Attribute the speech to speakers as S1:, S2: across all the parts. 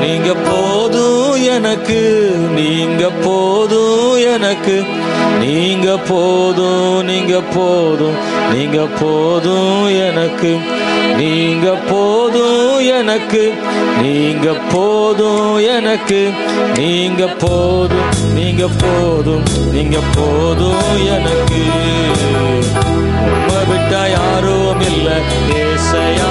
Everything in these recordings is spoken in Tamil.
S1: நீங்க போதும் எனக்கு நீங்க போதும் எனக்கு நீங்க போதும் நீங்க போதும் நீங்க போதும் எனக்கு நீங்க போதும் எனக்கு நீங்க போதும் எனக்கு நீங்க போதும் நீங்க போதும் நீங்க போதும் எனக்கு. உண்மை விட்டா யாரும் இல்லை ஏசையா.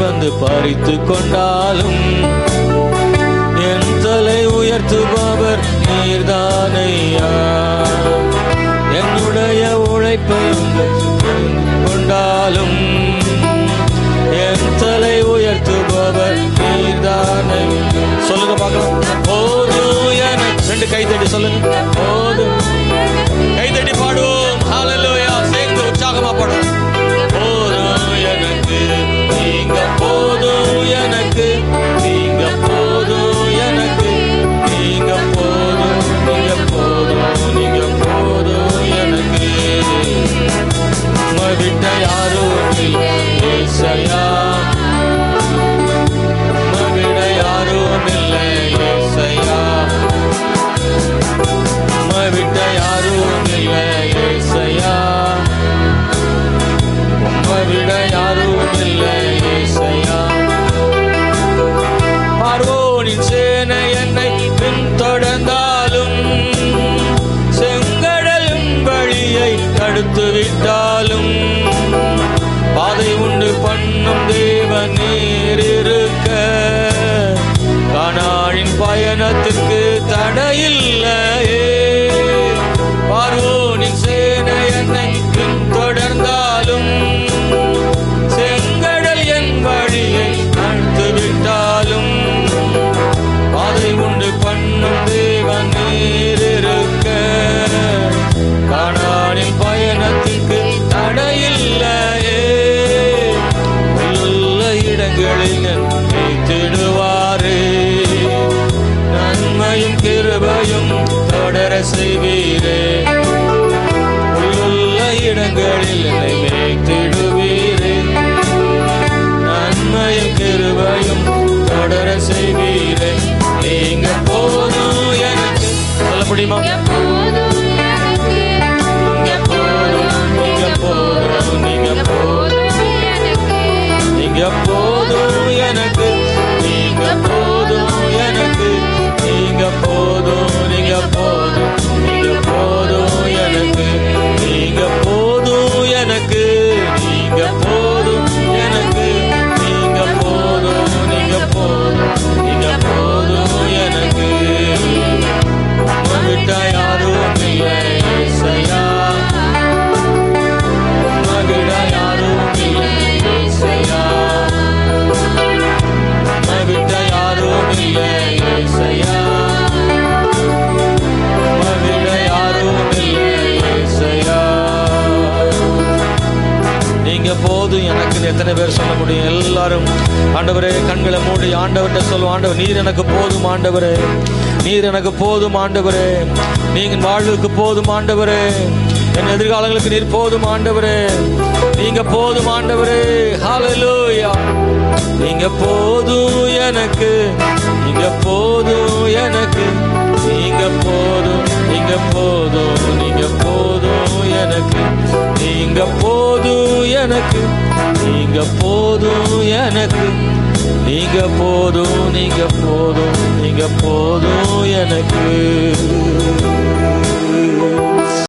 S1: யார் வந்து பறித்து கொண்டாலும் என் தலை உயர்த்துபவர் நீர்தானையா? என்னுடைய உழைப்பை கொண்டாலும் போதும். எனக்கு எத்தனை பேர் சொல்ல முடியும்? எல்லாரும் ஆண்டவரே கண்களை மூடி ஆண்டவர்கிட்ட சொல்லுவோம் ஆண்டவர் நீர் எனக்கு போதும் ஆண்டவரே. நீர் எனக்கு போதும் ஆண்டவரே. நீங்க வாழ்வுக்கு போதும் ஆண்டவரே. என் எதிர்காலங்களுக்கு நீர் போதும் ஆண்டவரே. நீங்க போதும் ஆண்டவரே. ஹalleluya நீங்க போதும் எனக்கு. நீங்க போதும் எனக்கு. நீங்க போதும் நீங்க போதும் நீங்க போதும் எனக்கு. நீங்க போ எனக்கு. நீங்க போதும் எனக்கு. நீங்க போதும் நீங்க போதும் நீங்க போதும் எனக்கு.